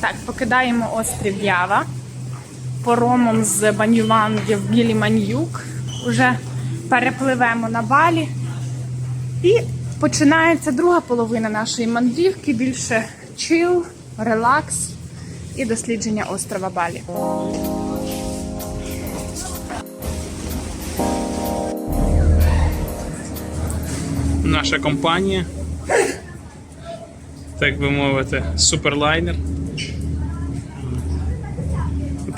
Так, покидаємо острів Ява поромом з Банюванги в Гіліманьюк. Уже перепливемо на балі. І починається друга половина нашої мандрівки. Більше чил, релакс і дослідження острова Балі. наша компанія. Так би мовити, суперлайнер.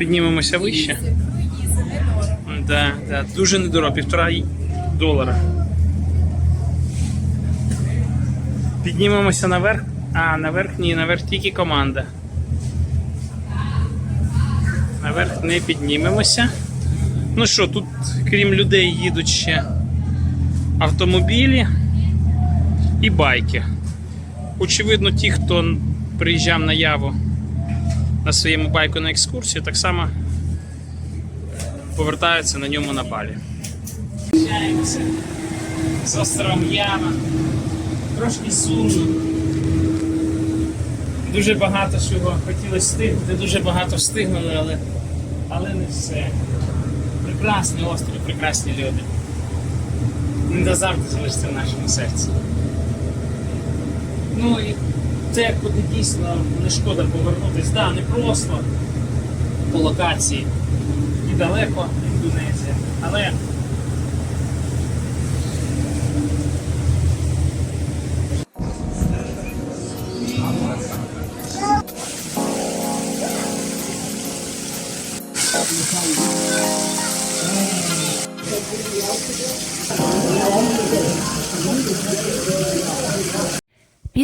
Піднімемося вище. Да, да, дуже недорого, півтора долара. Піднімемося наверх. А, наверх ні, наверх тільки команда. Наверх не піднімемося. Ну що, тут, крім людей, їдуть ще автомобілі і байки. Очевидно, ті, хто приїжджав на яву на своєму байку на екскурсію, так само повертаються на ньому на балі. Прощаємося з островом Ява. Трошки сумно. Дуже багато чого хотілося встигнути, дуже багато встигнули, але, але не все. Прекрасний острів, прекрасні люди. Він назавжди залишиться в нашому серці. Ну і це куди дійсно не шкода повернутись. Да, не просто по локації і далеко Індонезія. Але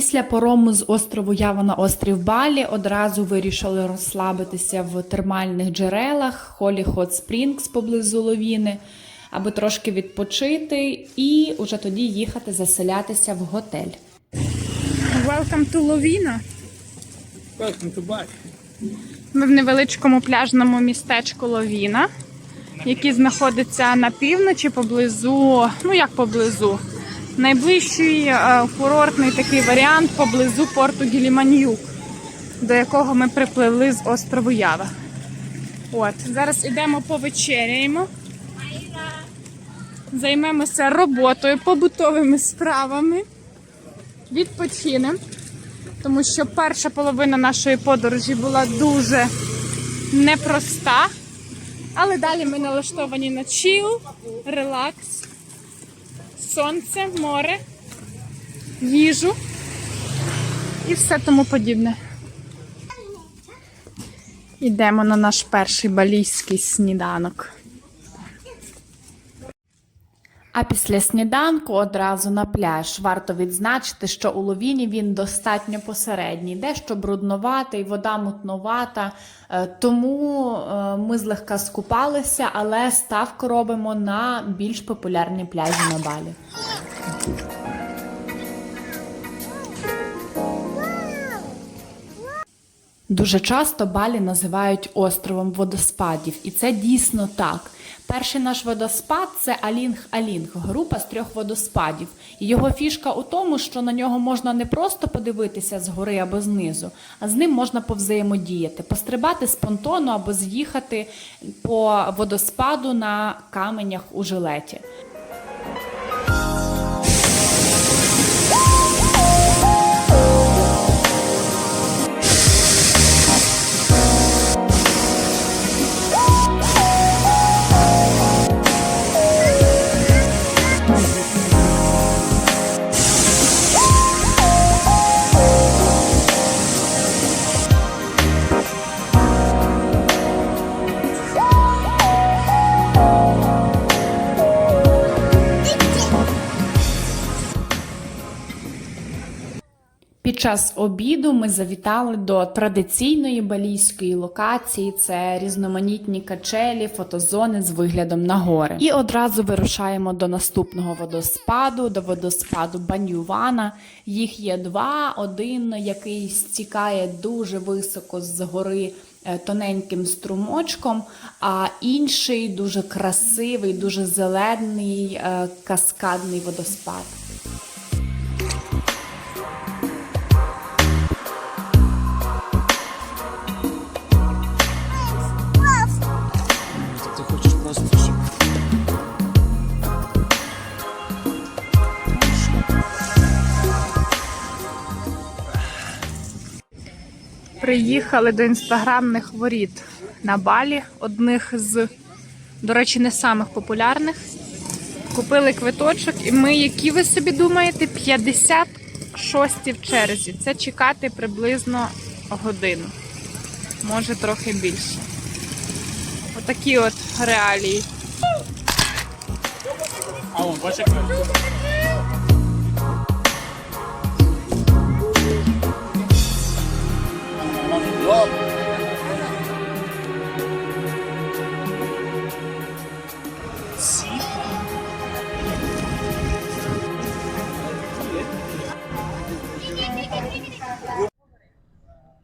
Після порому з острову Ява на острів Балі одразу вирішили розслабитися в термальних джерелах Холі Хот Спрінгс поблизу Ловіни, аби трошки відпочити і уже тоді їхати заселятися в готель. Welcome to Lovina. welcome to back. Ми в невеличкому пляжному містечку Ловіна, який знаходиться на півночі поблизу, ну як поблизу, найближчий е, курортний такий варіант поблизу порту Гіліманьюк, до якого ми припливли з острову Ява. От, зараз ідемо повечеряємо. Займемося роботою, побутовими справами, відпочинемо тому що перша половина нашої подорожі була дуже непроста. Але далі ми налаштовані на чіл, релакс, сонце, море, їжу і все тому подібне. Йдемо на наш перший балійський сніданок. А після сніданку одразу на пляж варто відзначити, що у Ловіні він достатньо посередній, дещо брудноватий, вода мутновата. е, Тому е, ми злегка скупалися, але ставку робимо на більш популярні пляжі на Балі. Дуже часто Балі називають островом водоспадів, і це дійсно так. Перший наш водоспад це Алінг-Алінг, група з трьох водоспадів. І його фішка у тому, що на нього можна не просто подивитися згори або знизу, а з ним можна повзаємодіяти, пострибати з понтону або з'їхати по водоспаду на каменях у жилеті. Час обіду ми завітали до традиційної балійської локації. Це різноманітні качелі, фотозони з виглядом на гори. І одразу вирушаємо до наступного водоспаду, до водоспаду Банювана. Їх є два: один, який стікає дуже високо з гори. е, Тоненьким струмочком, а інший дуже красивий, дуже зелений е, каскадний водоспад. Приїхали до інстаграмних воріт на Балі, одних з, до речі, не самих популярних. Купили квиточок, і ми, які ви собі думаєте, 56 в черзі. Це чекати приблизно годину, може трохи більше. Отакі от реалії. А он, бачиш,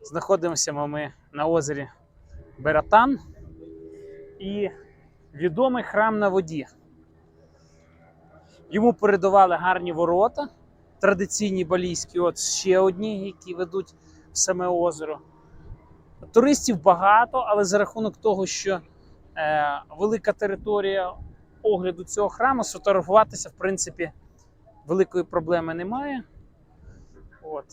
Знаходимося ми на озері Бератан і відомий храм на воді. Йому передавали гарні ворота, традиційні балійські, от ще одні, які ведуть в саме озеро. Туристів багато, але за рахунок того, що е, велика територія огляду цього храму, сфотографуватися, в принципі, великої проблеми немає. От.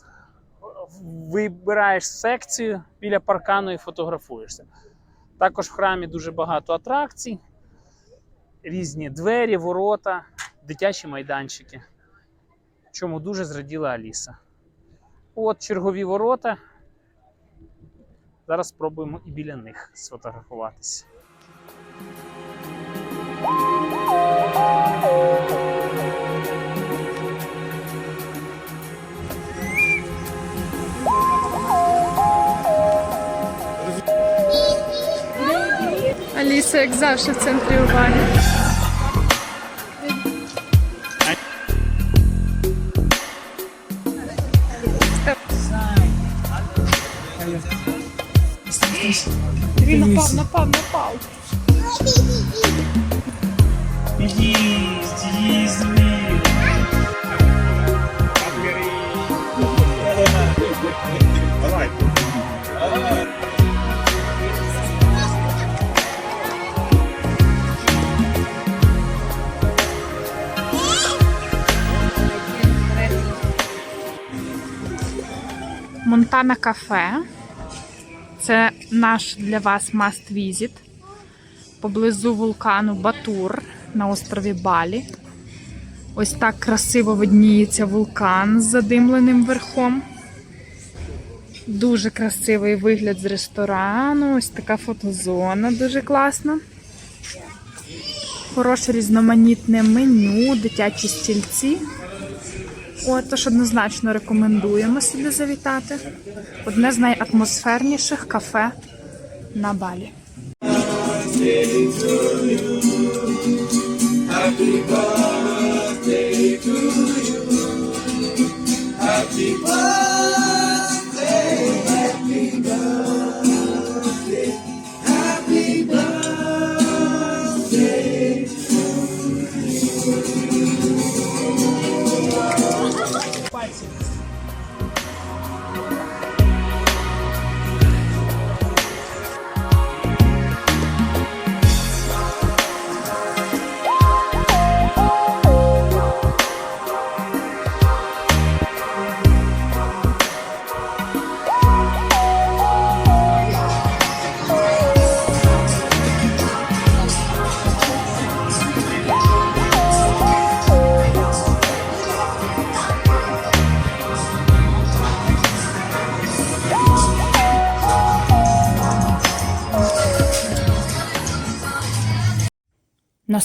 Вибираєш секцію біля паркану і фотографуєшся. Також в храмі дуже багато атракцій, різні двері, ворота, дитячі майданчики. Чому дуже зраділа Аліса. От чергові ворота. Зараз спробуємо і біля них сфотографуватися. Аліса, як завжди, в центрі уваги. Напав, напав. Їсть, їсть. Давай. Монтана кафе. Це наш для вас must visit. Поблизу вулкану Батур на острові Балі. Ось так красиво видніється вулкан з задимленим верхом. Дуже красивий вигляд з ресторану. Ось така фотозона дуже класна. Хороше різноманітне меню, дитячі стільці. От, тож однозначно рекомендуємо сюди завітати. Одне з найатмосферніших кафе на Балі.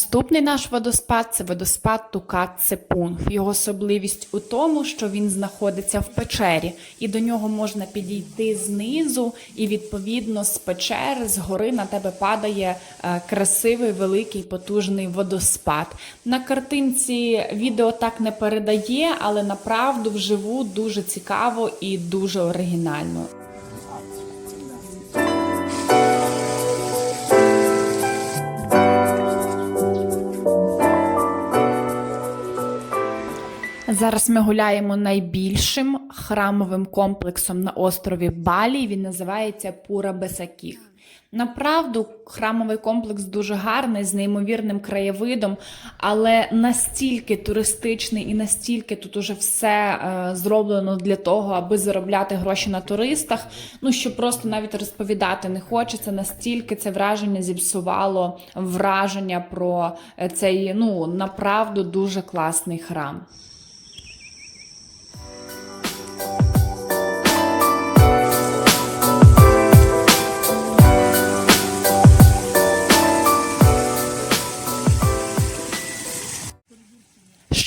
Наступний наш водоспад це водоспад Тукат Цепунг. Його особливість у тому, що він знаходиться в печері, і до нього можна підійти знизу, і відповідно з печери, з гори на тебе падає е, красивий, великий, потужний водоспад. На картинці відео так не передає, але направду вживу дуже цікаво і дуже оригінально. Зараз ми гуляємо найбільшим храмовим комплексом на острові Балі. Він називається Пура Бесакіх. Направду, храмовий комплекс дуже гарний, з неймовірним краєвидом, але настільки туристичний і настільки тут уже все е, зроблено для того, аби заробляти гроші на туристах. Ну що просто навіть розповідати не хочеться. Настільки це враження зіпсувало враження про е, цей ну направду дуже класний храм.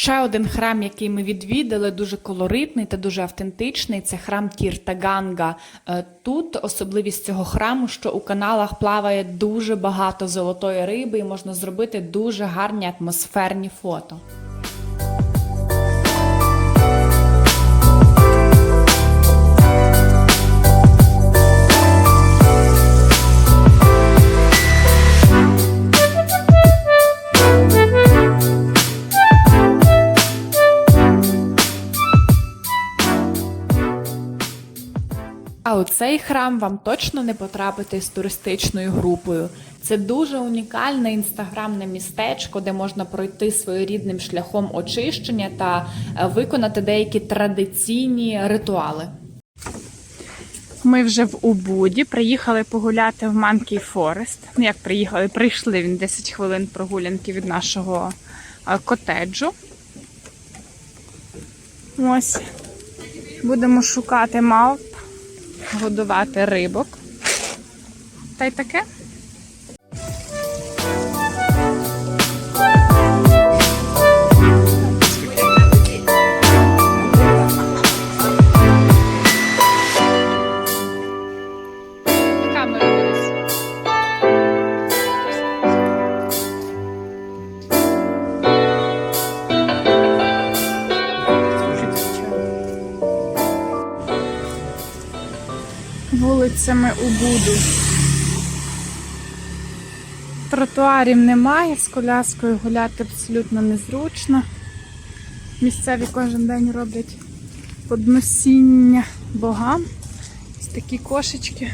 Ще один храм, який ми відвідали, дуже колоритний та дуже автентичний. Це храм Тіртаганга. Е, Тут особливість цього храму, що у каналах плаває дуже багато золотої риби, і можна зробити дуже гарні атмосферні фото. У цей храм вам точно не потрапити з туристичною групою. Це дуже унікальне інстаграмне містечко, де можна пройти своєрідним шляхом очищення та е, виконати деякі традиційні ритуали. Ми вже в Убуді. Приїхали погуляти в Манкій Форест. Ну, як приїхали, прийшли він 10 хвилин прогулянки від нашого е, котеджу. Ось. Будемо шукати мавп, годувати рибок. Та й таке. Вулицями Убуду. Тротуарів немає, з коляскою гуляти абсолютно незручно. Місцеві кожен день роблять подносіння богам. Ось такі кошечки.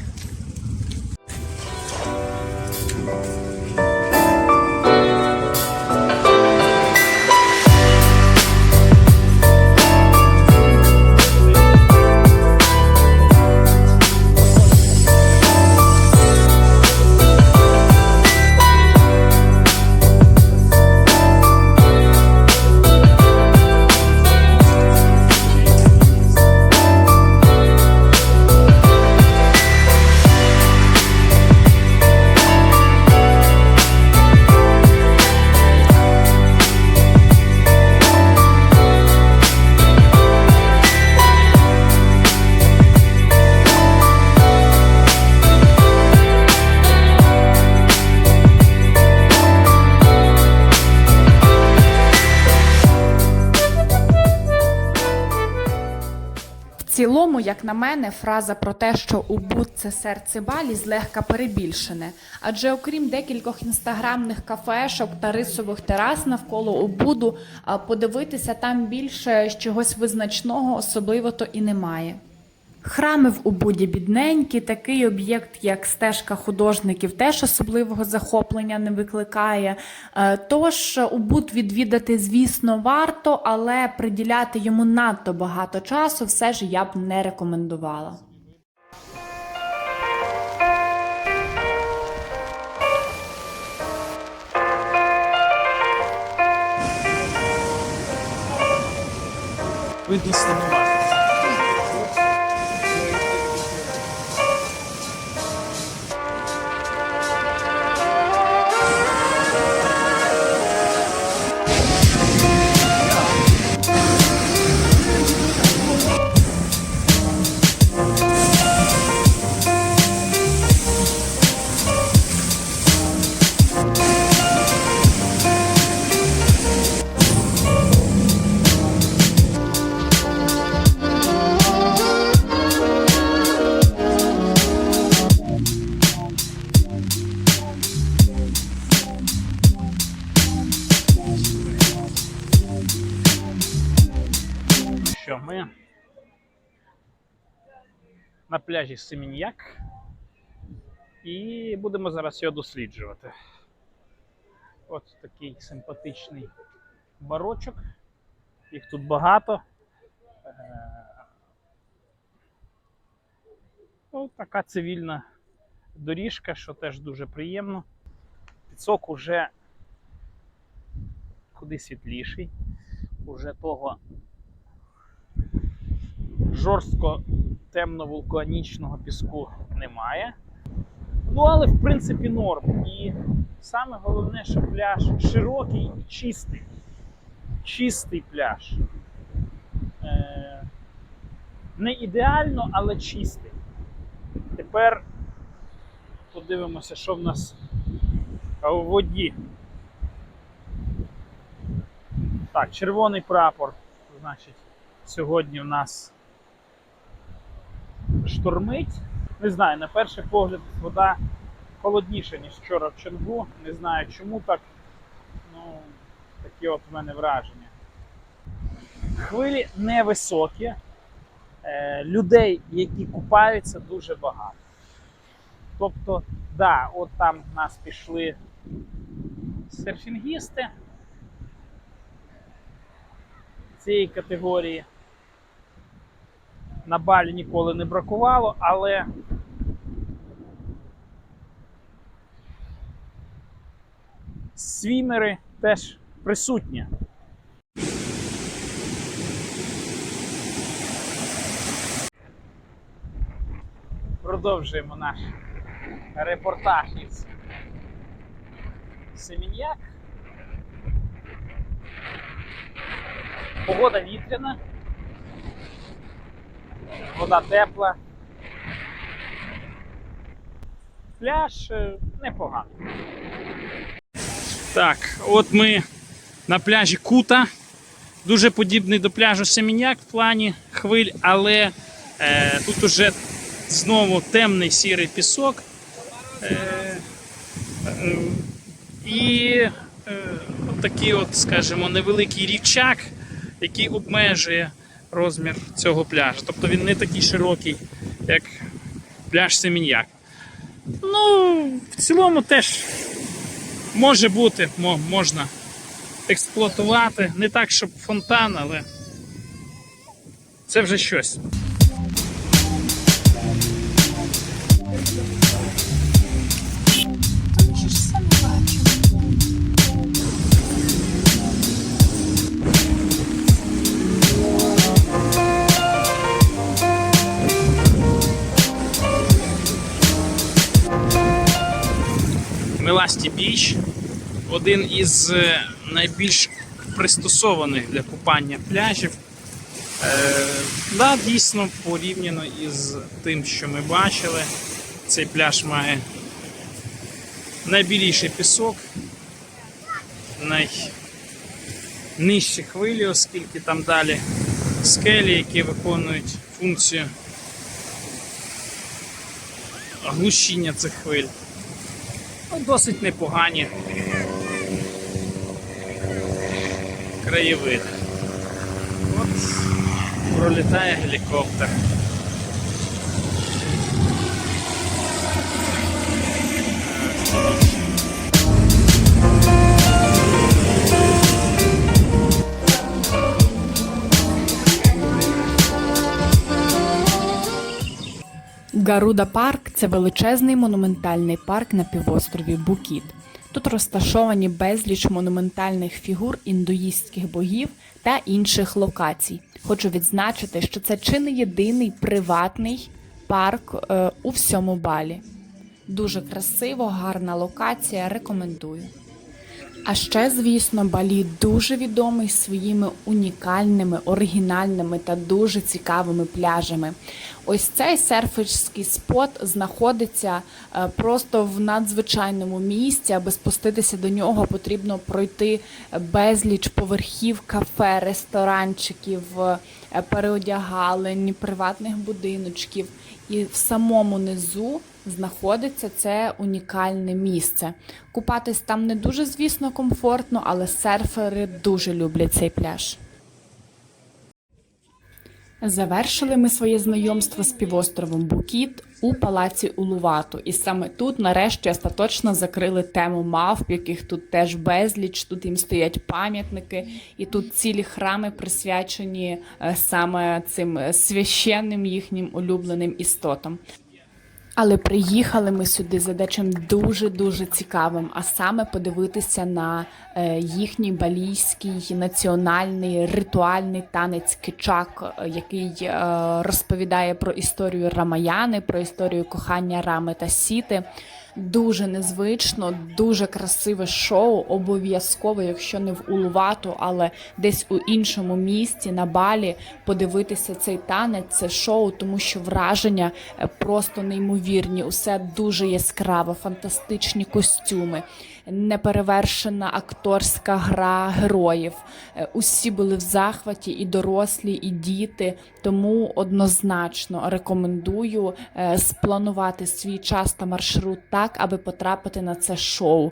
На мене, фраза про те, що Убуд це серце Балі, злегка перебільшене. Адже окрім декількох інстаграмних кафешок та рисових терас навколо Убуду, подивитися там більше чогось визначного особливо то і немає. Храми в Убуді бідненькі, такий об'єкт, як стежка художників, теж особливого захоплення не викликає. Е, Тож Убуд відвідати, звісно, варто, але приділяти йому надто багато часу все ж я б не рекомендувала. Видно слабувати. Пляжі Семіньяк. І будемо зараз його досліджувати. От такий симпатичний барочок. Їх тут багато. Е, Ну, така цивільна доріжка, що теж дуже приємно. Піцок уже куди світліший, уже того жорстко темно-вулканічного піску немає. Ну, але в принципі норм. І саме головне, що пляж широкий і чистий. Чистий пляж. Е, не ідеально, але чистий. Тепер подивимося, що в нас у воді. Так, червоний прапор. Значить, сьогодні в нас штормить. Не знаю, на перший погляд вода холодніша, ніж вчора в Чонгу. Не знаю чому так. Ну, такі от в мене враження. Хвилі невисокі. Е, людей, які купаються, дуже багато. Тобто, да, от там в нас пішли серфінгісти цієї категорії. На балі ніколи не бракувало, але свімери теж присутні. Продовжуємо наш репортаж із Семін'як. Погода вітряна, вода тепла. Пляж е, непоганий. Так, от ми на пляжі Кута. Дуже подібний до пляжу Семіняк в плані хвиль, але е, тут уже знову темний сірий пісок. Е, е, і е, такий, от, скажімо, невеликий рівчак, який обмежує розмір цього пляжу. Тобто він не такий широкий, як пляж Семіньяк. Ну, в цілому теж може бути, можна експлуатувати. Не так, щоб фонтан, але це вже щось. Меласті Біч один із е, найбільш пристосованих для купання пляжів. Е, да, дійсно, порівняно із тим, що ми бачили, цей пляж має найбіліший пісок, найнижчі хвилі, оскільки там далі скелі, які виконують функцію глушіння цих хвиль. Досить непогані краєвиди. От пролітає гелікоптер. Гаруда парк це величезний монументальний парк на півострові Букіт. Тут розташовані безліч монументальних фігур індуїстських богів та інших локацій. Хочу відзначити, що це чи не єдиний приватний парк е, у всьому балі. Дуже красиво, гарна локація. Рекомендую. А ще, звісно, Балі дуже відомий своїми унікальними, оригінальними та дуже цікавими пляжами. Ось цей серферський спот знаходиться е, просто в надзвичайному місці. Аби спуститися до нього, потрібно пройти безліч поверхів кафе, ресторанчиків, е, переодягалень, приватних будиночків. І в самому низу знаходиться це унікальне місце. Купатись там не дуже, звісно, комфортно, але серфери дуже люблять цей пляж. Завершили ми своє знайомство з півостровом Букіт у палаці Улувату. І саме тут, нарешті, остаточно закрили тему мавп, яких тут теж безліч. Тут їм стоять пам'ятники, і тут цілі храми присвячені е, саме цим е, священним їхнім улюбленим істотам. Але приїхали ми сюди за дечим дуже дуже цікавим, а саме подивитися на е, їхній балійський національний ритуальний танець кичак, е, який е, розповідає про історію Рамаяни, про історію кохання Рами та Сіти. Дуже незвично, дуже красиве шоу. Обов'язково, якщо не в Улувату, але десь у іншому місті на балі подивитися цей танець, це шоу, тому що враження е, просто неймовірні. Усе дуже яскраво, фантастичні костюми, неперевершена акторська гра героїв. Е, Усі були в захваті, і дорослі, і діти. Тому однозначно рекомендую е, спланувати свій час та маршрут так, аби потрапити на це шоу.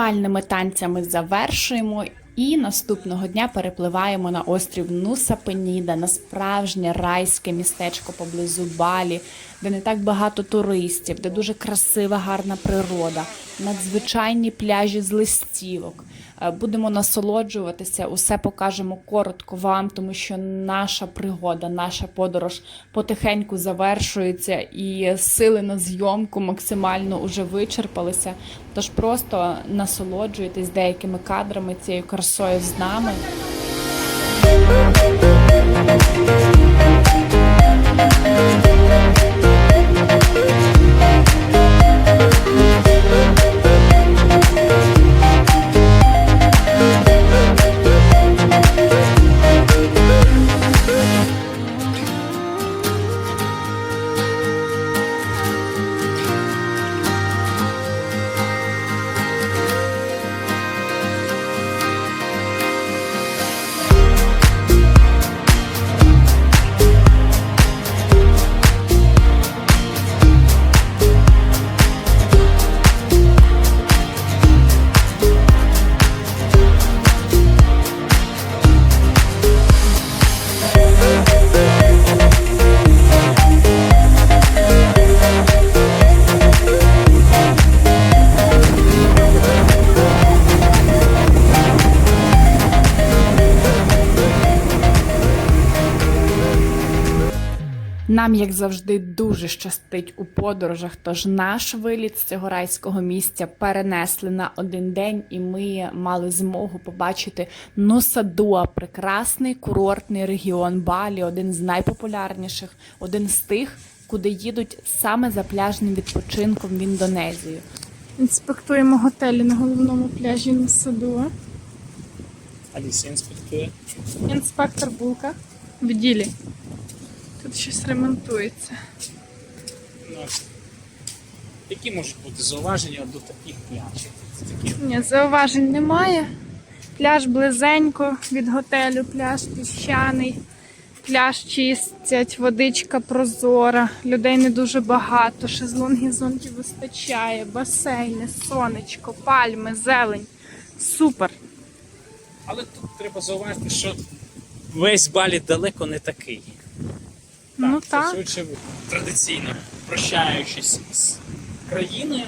Ритуальними танцями завершуємо і наступного дня перепливаємо на острів Нуса Пеніда, на справжнє райське містечко поблизу Балі, де не так багато туристів, де дуже красива, гарна природа, надзвичайні пляжі з листівок. Е, Будемо насолоджуватися, усе покажемо коротко вам, тому що наша пригода, наша подорож потихеньку завершується, і сили на зйомку максимально уже вичерпалися. Тож просто насолоджуйтесь деякими кадрами цією красою з нами. Нам, як завжди, дуже щастить у подорожах. Тож наш виліт з цього райського місця перенесли на один день, і ми мали змогу побачити Нусадуа, прекрасний курортний регіон Балі, один з найпопулярніших, один з тих, куди їдуть саме за пляжним відпочинком в Індонезію. Інспектуємо готелі на головному пляжі на саду. Аліса інспектує. Інспектор Булка в ділі. Тут щось ремонтується. Які можуть бути зауваження до таких пляжів? Такі Ні, зауважень немає. Пляж близенько від готелю, пляж піщаний, пляж чистять, водичка прозора, людей не дуже багато, шезлонгів зонтів вистачає, басейни, сонечко, пальми, зелень. Супер. Але тут треба зауважити, що весь Балі далеко не такий. Ну це так. швидше традиційно прощаючись з країною.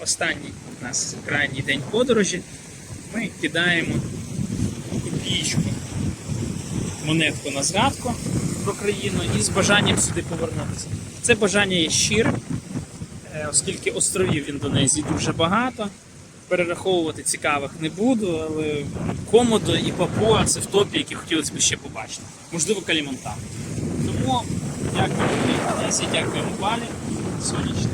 Останній у нас крайній день подорожі. Ми кидаємо копійку монетку на згадку про країну і з бажанням сюди повернутися. Це бажання є щире, е, оскільки островів в Індонезії дуже багато. Перераховувати цікавих не буду, але Комодо і Папуа це в топі, які хотілося б ще побачити. Можливо, Калімантан. Дякую Індонезії, дякуємо валі. Сонячно.